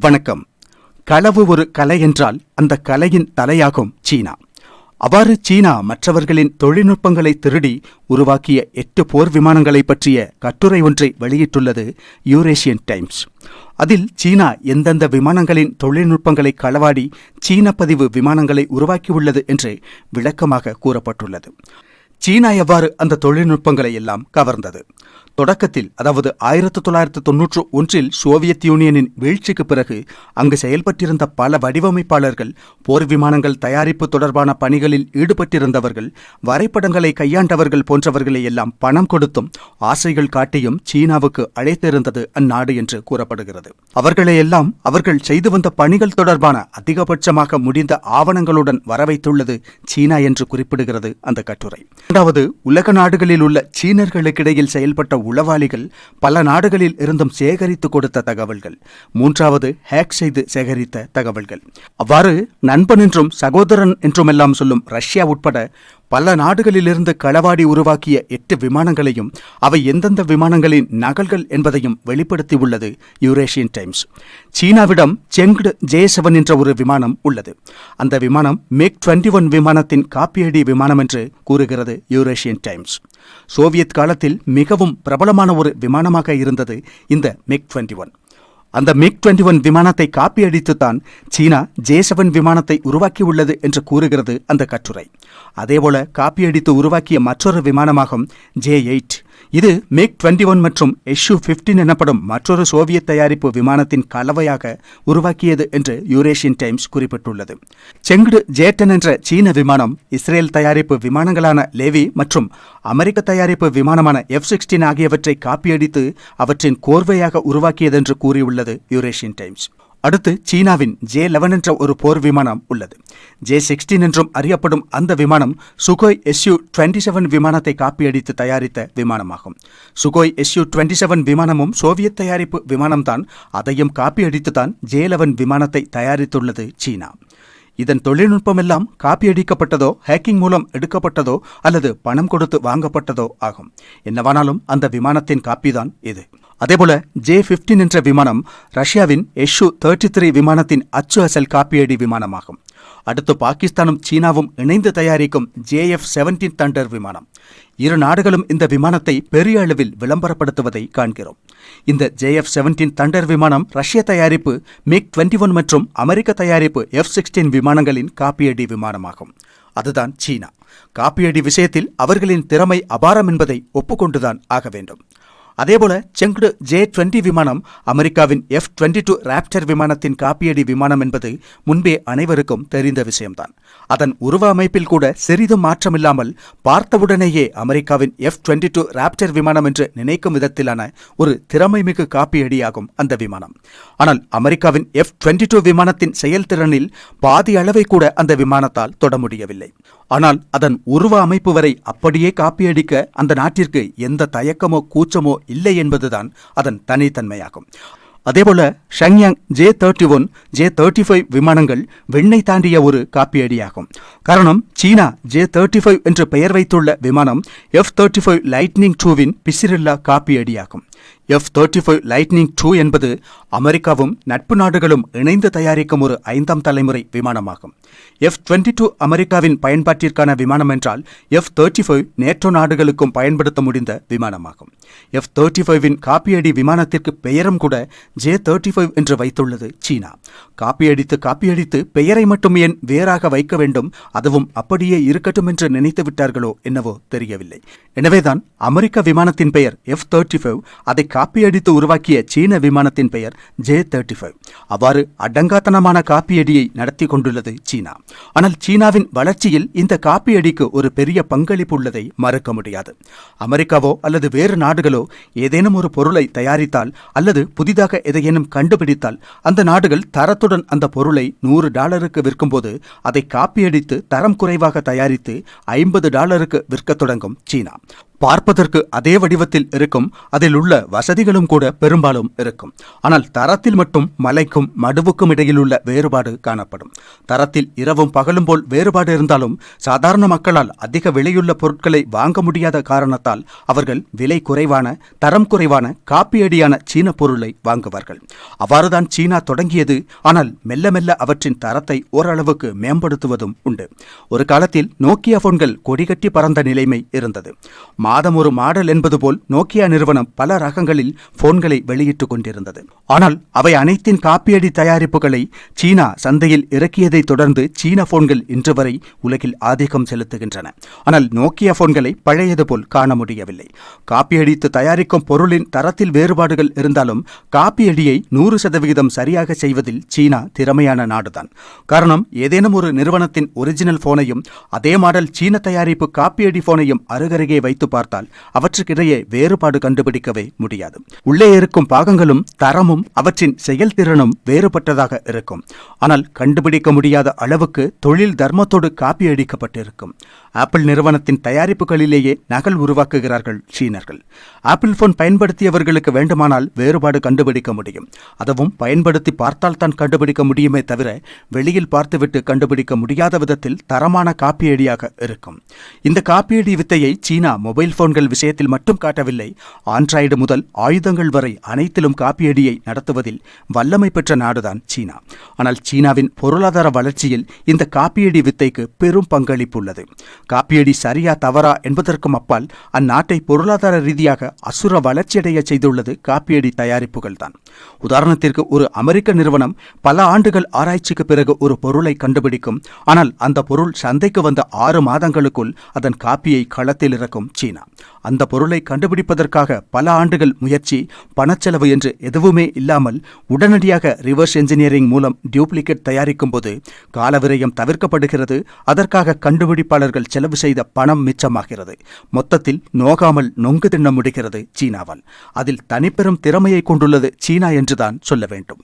வணக்கம். களவு ஒரு கலை என்றால் அந்த கலையின் தலையாகும் சீனா. அவ்வாறு சீனா மற்றவர்களின் தொழில்நுட்பங்களை திருடி உருவாக்கிய எட்டு போர் விமானங்களை பற்றிய கட்டுரை ஒன்றை வெளியிட்டுள்ளது யூரேஷியன் டைம்ஸ். அதில் சீனா எந்தெந்த விமானங்களின் தொழில்நுட்பங்களை களவாடி சீன பதிவு விமானங்களை உருவாக்கியுள்ளது என்று விளக்கமாக கூறப்பட்டுள்ளது. சீனா எவ்வாறு அந்த தொழில்நுட்பங்களை எல்லாம் கவர்ந்தது? தொடக்கத்தில் அதாவது ஆயிரத்தி தொள்ளாயிரத்து தொன்னூற்று ஒன்றில் சோவியத் யூனியனின் வீழ்ச்சிக்கு பிறகு அங்கு செயல்பட்டிருந்த பல வடிவமைப்பாளர்கள் போர் விமானங்கள் தயாரிப்பு தொடர்பான பணிகளில் ஈடுபட்டிருந்தவர்கள் வரைபடங்களை கையாண்டவர்கள் போன்றவர்களை எல்லாம் பணம் கொடுத்தும் ஆசைகள் காட்டியும் சீனாவுக்கு அழைத்திருந்தது அந்நாடு என்று கூறப்படுகிறது. அவர்களை எல்லாம் அவர்கள் செய்து வந்த பணிகள் தொடர்பான அதிகபட்சமாக முடிந்த ஆவணங்களுடன் வரவைத்துள்ளது சீனா என்று குறிப்பிடுகிறது அந்த கட்டுரை. இரண்டாவது உலக நாடுகளில் உள்ள சீனர்களுக்கிடையில் செயல்பட்ட உளவாளிகள் பல நாடுகளில் இருந்தும் சேகரித்து கொடுத்த தகவல்கள். மூன்றாவது ஹேக் செய்து சேகரித்த தகவல்கள். அவ்வாறு நண்பன் என்றும் சகோதரன் என்றுமெல்லாம் சொல்லும் ரஷ்யா உட்பட பல நாடுகளிலிருந்து களவாடி உருவாக்கிய எட்டு விமானங்களையும் அவை எந்தெந்த விமானங்களின் நகல்கள் என்பதையும் வெளிப்படுத்தியுள்ளது யூரேஷியன் டைம்ஸ். சீனாவிடம் செங்டு ஜே செவன் என்ற ஒரு விமானம் உள்ளது. அந்த விமானம் மிக் டுவெண்ட்டி ஒன் விமானத்தின் காப்பியடி விமானம் என்று கூறுகிறது யூரேஷியன் டைம்ஸ். சோவியத் காலத்தில் மிகவும் பிரபலமான ஒரு விமானமாக இருந்தது இந்த மிக் டுவெண்ட்டி ஒன். அந்த மிக் டுவெண்டி ஒன் விமானத்தை காப்பியடித்துத்தான் சீனா ஜே செவன் விமானத்தை உருவாக்கியுள்ளது என்று கூறுகிறது அந்த கட்டுரை. அதேபோல காப்பியடித்து உருவாக்கிய மற்றொரு விமானமாகும் ஜே எயிட் இது மிக் டுவெண்டி ஒன் மற்றும் எஷ்யூ பிப்டீன் எனப்படும் மற்றொரு சோவியத் தயாரிப்பு விமானத்தின் கலவையாக உருவாக்கியது என்று யூரேஷியன் டைம்ஸ் குறிப்பிட்டுள்ளது. செங்குடு ஜேட்டன் என்ற சீன விமானம் இஸ்ரேல் தயாரிப்பு விமானங்களான லேவி மற்றும் அமெரிக்க தயாரிப்பு விமானமான எஃப் சிக்ஸ்டீன் ஆகியவற்றை காப்பியடித்து அவற்றின் கோர்வையாக உருவாக்கியதென்று கூறியுள்ளது யூரேஷியன் டைம்ஸ் அடுத்து சீனாவின் ஜே லெவன் என்ற ஒரு போர் விமானம் உள்ளது. ஜே சிக்ஸ்டீன் என்றும் அறியப்படும் அந்த விமானம் சுகோய் எஸ்யூ டுவெண்ட்டி செவன் விமானத்தை காப்பியடித்து தயாரித்த விமானமாகும். சுகோய் எஸ்யூ டுவெண்ட்டி செவன் விமானமும் சோவியத் தயாரிப்பு விமானம்தான். அதையும் காப்பியடித்துதான் ஜே லெவன் விமானத்தை தயாரித்துள்ளது சீனா. இதன் தொழில்நுட்பம் எல்லாம் காப்பியடிக்கப்பட்டதோ ஹேக்கிங் மூலம் எடுக்கப்பட்டதோ அல்லது பணம் கொடுத்து வாங்கப்பட்டதோ ஆகும். என்னவானாலும் அந்த விமானத்தின் காப்பிதான் இது. அதேபோல ஜே பிப்டீன் என்ற விமானம் ரஷ்யாவின் எஷ்யூ தேர்ட்டி த்ரீ விமானத்தின் அச்சு அசல் காப்பியடி விமானமாகும். அடுத்து பாகிஸ்தானும் சீனாவும் இணைந்து தயாரிக்கும் ஜே எஃப் செவன்டீன் தண்டர் விமானம். இரு நாடுகளும் இந்த விமானத்தை பெரிய அளவில் விளம்பரப்படுத்துவதை காண்கிறோம். இந்த ஜே எஃப் செவன்டீன் தண்டர் விமானம் ரஷ்ய தயாரிப்பு மிக் டுவெண்ட்டி ஒன் மற்றும் அமெரிக்க தயாரிப்பு எஃப் சிக்ஸ்டீன் விமானங்களின் காப்பியடி விமானமாகும். அதுதான் சீனா. காப்பியடி விஷயத்தில் அவர்களின் திறமை அபாரம் என்பதை ஒப்புக்கொண்டுதான் ஆக வேண்டும். அதேபோல செங்குடு ஜே டுவெண்டி விமானம் அமெரிக்காவின் எஃப் டுவெண்ட்டி டூ ராப்டர் விமானத்தின் காப்பியடி விமானம் என்பது முன்பே அனைவருக்கும் தெரிந்த விஷயம்தான். அதன் உருவ அமைப்பில் கூட சிறிதும் மாற்றமில்லாமல் பார்த்தவுடனேயே அமெரிக்காவின் எஃப் டுவெண்ட்டி டூ ராப்டர் விமானம் என்று நினைக்கும் விதத்திலான ஒரு திறமைமிகு காப்பியடியாகும் அந்த விமானம். ஆனால் அமெரிக்காவின் எஃப் டுவெண்ட்டி டூ விமானத்தின் செயல்திறனில் பாதி அளவை கூட அந்த விமானத்தால் தொட முடியவில்லை. ஆனால் அதன் உருவ அமைப்பு வரை அப்படியே காப்பியடிக்க அந்த நாட்டிற்கு எந்த தயக்கமோ கூச்சமோ இல்லை என்பதுதான் அதன் தனித்தன்மையாகும். அதேபோல Shenyang J thirty one J thirty five விமானங்கள் வெண்ணை தாண்டிய ஒரு காப்பியடியாகும். காரணம் சீனா ஜே தேர்ட்டி ஃபைவ் என்று பெயர் வைத்துள்ள விமானம் எஃப் தேர்ட்டி ஃபைவ் லைட்னிங் டூவின் பிசிறில்லா காப்பியடியாகும். F thirty five lightning two என்பது அமெரிக்காவும் நட்பு நாடுகளும் இணைந்து தயாரிக்கும் ஒரு ஐந்தாம் தலைமுறை விமானமாகும். எஃப் டுவெண்ட்டி டூ அமெரிக்காவின் பயன்பாட்டிற்கான விமானம் என்றால் எஃப் தேர்ட்டி ஃபைவ் நேட்டோ நாடுகளுக்கும் பயன்படுத்த முடிந்த விமானமாகும். எஃப் தேர்ட்டி ஃபைவின் காப்பியடி விமானத்திற்கு பெயரும் கூட ஜே தேர்ட்டி ஃபைவ் என்று வைத்துள்ளது சீனா. காப்பியடித்து காப்பியடித்து பெயரை மட்டும் ஏன் வேறாக வைக்க வேண்டும்? அதுவும் அப்படியே இருக்கட்டும் என்று நினைத்து விட்டார்களோ என்னவோ தெரியவில்லை. எனவேதான் அமெரிக்க விமானத்தின் பெயர் எஃப் தேர்ட்டி ஃபைவ் அதை காப்பியடித்து உருவாக்கிய சீன விமானத்தின் பெயர் ஜே தேர்ட்டி ஃபைவ். அவ்வாறு அடங்காத்தனமான காப்பியடியை நடத்தி கொண்டுள்ளது சீனா. ஆனால் சீனாவின் வளர்ச்சியில் இந்த காப்பியடிக்கு ஒரு பெரிய பங்களிப்பு உள்ளதை மறுக்க முடியாது. அமெரிக்காவோ அல்லது வேறு நாடுகளோ ஏதேனும் ஒரு பொருளை தயாரித்தால் அல்லது புதிதாக எதையேனும் கண்டுபிடித்தால் அந்த நாடுகள் தரத்துடன் அந்த பொருளை நூறு டாலருக்கு விற்கும்போது அதை காப்பியடித்து தரம் குறைவாக தயாரித்து ஐம்பது டாலருக்கு விற்கத் தொடங்கும் சீனா. பார்ப்பதற்கு அதே வடிவத்தில் இருக்கும் அதில் உள்ள வசதிகளும் கூட பெரும்பாலும் இருக்கும். ஆனால் தரத்தில் மட்டும் மலைக்கும் மடுவுக்கும் இடையில் உள்ள வேறுபாடு காணப்படும். தரத்தில் இரவும் பகலும் போல் வேறுபாடு இருந்தாலும் சாதாரண மக்களால் அதிக விலையுள்ள பொருட்களை வாங்க முடியாத காரணத்தால் அவர்கள் விலை குறைவான தரம் குறைவான காப்பியடியான சீன பொருளை வாங்குவார்கள். அவ்வாறுதான் சீனா தொடங்கியது. ஆனால் மெல்ல மெல்ல அவற்றின் தரத்தை ஓரளவுக்கு மேம்படுத்துவதும் உண்டு. ஒரு காலத்தில் நோக்கியா போன்கள் கொடிகட்டி பறந்த நிலைமை இருந்தது. மாதம் ஒரு மாடல் என்பது போல் நோக்கியா நிறுவனம் பல ரகங்களில் போன்களை வெளியிட்டுக் கொண்டிருந்தது. ஆனால் அவை அனைத்தின் காப்பியடி தயாரிப்புகளை சீனா சந்தையில் இறக்கியதை தொடர்ந்து சீன போன்கள் இன்று வரை உலகில் ஆதிக்கம் செலுத்துகின்றன. ஆனால் நோக்கியா போன்களை பழையது போல் காண முடியவில்லை. காப்பியடித்து தயாரிக்கும் பொருளின் தரத்தில் வேறுபாடுகள் இருந்தாலும் காப்பியடியை நூறு சதவிகிதம் சரியாக செய்வதில் சீனா திறமையான நாடுதான். காரணம் ஏதேனும் ஒரு நிறுவனத்தின் ஒரிஜினல் போனையும் அதே மாடல் சீன தயாரிப்பு காப்பியடி போனையும் அருகருகே வைத்து பார்த்தால் அவற்றுக்கிடையே வேறுபாடு கண்டுபிடிக்கவே முடியாது. உள்ளே இருக்கும் பாகங்களும் தரமும் அவற்றின் செயல்திறனும் வேறுபட்டதாக இருக்கும். ஆனால் கண்டுபிடிக்க முடியாத அளவுக்கு தொழில் தர்மத்தோடு காப்பியடிக்கப்பட்டிருக்கும் ஆப்பிள் நிறுவனத்தின் தயாரிப்புகளிலேயே நகல் உருவாக்குகிறார்கள் சீனர்கள். ஆப்பிள் போன் பயன்படுத்தியவர்களுக்கு வேண்டுமானால் வேறுபாடு கண்டுபிடிக்க முடியும். அதுவும் பயன்படுத்தி பார்த்தால் தான் கண்டுபிடிக்க முடியுமே தவிர வெளியில் பார்த்துவிட்டு கண்டுபிடிக்க முடியாத விதத்தில் தரமான காப்பியடியாக இருக்கும். இந்த காப்பியடி வித்தையை சீனா மொபைல் மொபைல் போன்கள் விஷயத்தில் மட்டும் காட்டவில்லை. ஆண்ட்ராய்டு முதல் ஆயுதங்கள் வரை அனைத்திலும் காப்பியடியை நடத்துவதில் வல்லமை பெற்ற நாடுதான் சீனா. ஆனால் சீனாவின் பொருளாதார வளர்ச்சியில் இந்த காப்பியடி வித்தைக்கு பெரும் பங்களிப்பு உள்ளது காப்பியடி சரியா தவறா என்பதற்கும் அப்பால் அந்நாட்டை பொருளாதார ரீதியாக அசுர வளர்ச்சியடைய செய்துள்ளது காப்பியடி தயாரிப்புகள் தான் உதாரணத்திற்கு ஒரு அமெரிக்க நிறுவனம் பல ஆண்டுகள் ஆராய்ச்சிக்கு பிறகு ஒரு பொருளை கண்டுபிடிக்கும். ஆனால் அந்த பொருள் சந்தைக்கு வந்த ஆறு மாதங்களுக்குள் அதன் காப்பியை களத்தில் இறக்கும் சீனா. சீனா அந்த பொருளை கண்டுபிடிப்பதற்காக பல ஆண்டுகள் முயற்சி பணச்செலவு என்று எதுவுமே இல்லாமல் உடனடியாக ரிவர்ஸ் என்ஜினியரிங் மூலம் டியூப்ளிகேட் தயாரிக்கும் போது காலவிரயம் தவிர்க்கப்படுகிறது. அதற்காக கண்டுபிடிப்பாளர்கள் செலவு செய்த பணம் மிச்சமாகிறது. மொத்தத்தில் நோகாமல் நொங்கு திண்ண முடிகிறது சீனாவால். அதில் தனிப்பெரும் திறமையை கொண்டுள்ளது சீனா என்றுதான் சொல்ல வேண்டும்.